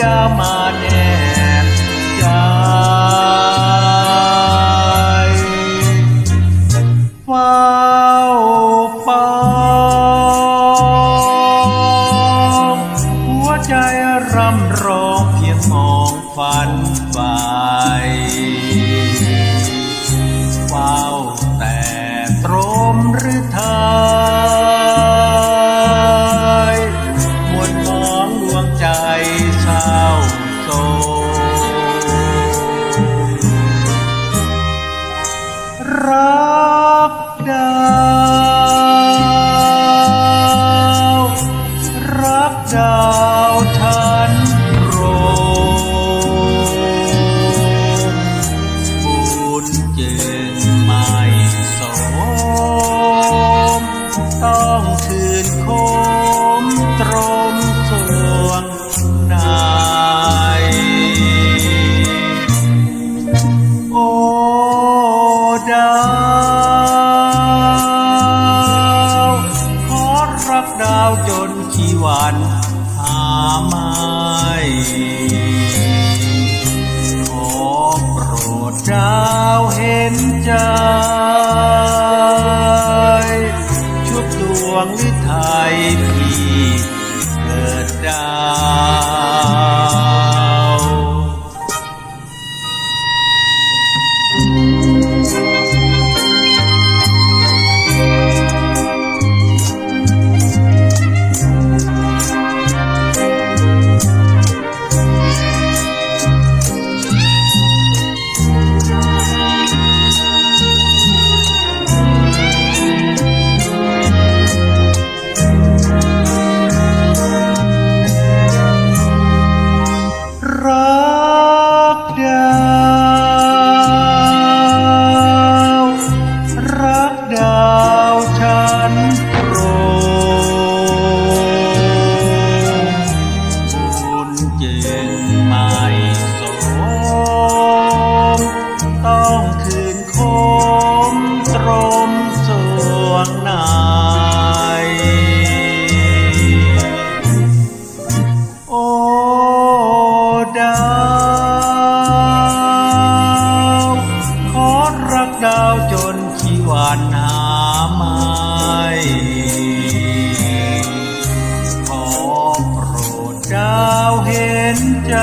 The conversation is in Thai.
ดามาแนบใจเฝ้าปองหัวใจร่ำร้องเพียงมองฝันฝ่า เศร้าโศก ดาวจนชีวันหาไม่ขอโปรดดาวเห็นใจชุบดวงหรือไทยพี่เกิดดาว ขอโปรดเจ้าเห็นใจ